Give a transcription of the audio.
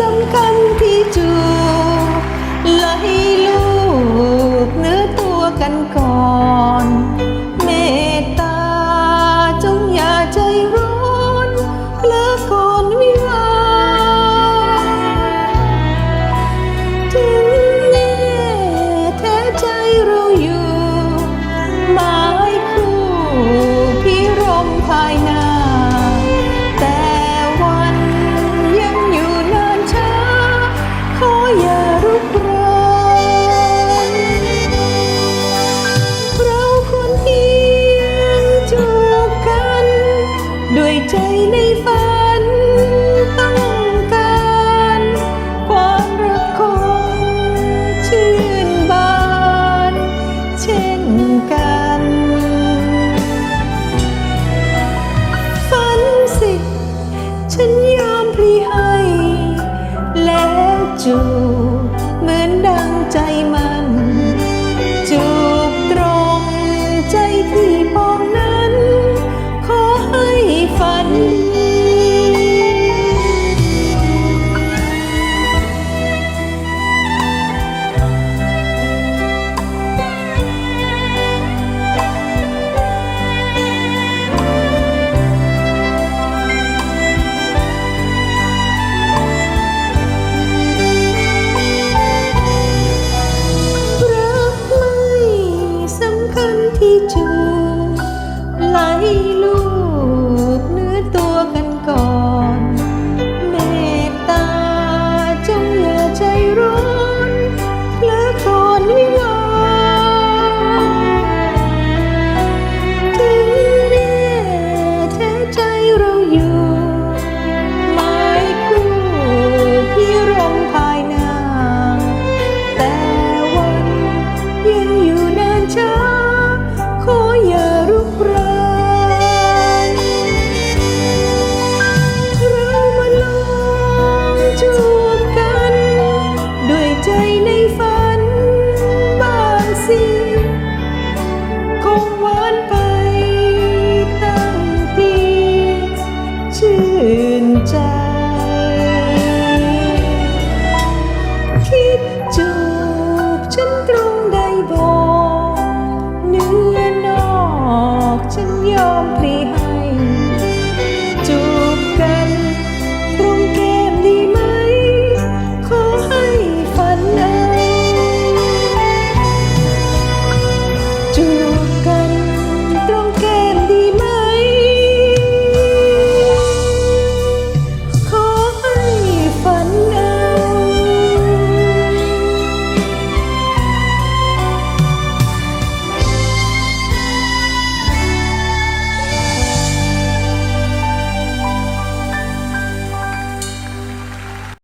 สำคัญที่จูบหลลูกเนื้อตัวกันก่อน ใจในฝันต้องการความรักคงชื่นบานเช่นกัน ฝันสิ ฉันยอมพลีให้แล้จู คนที่จูไหล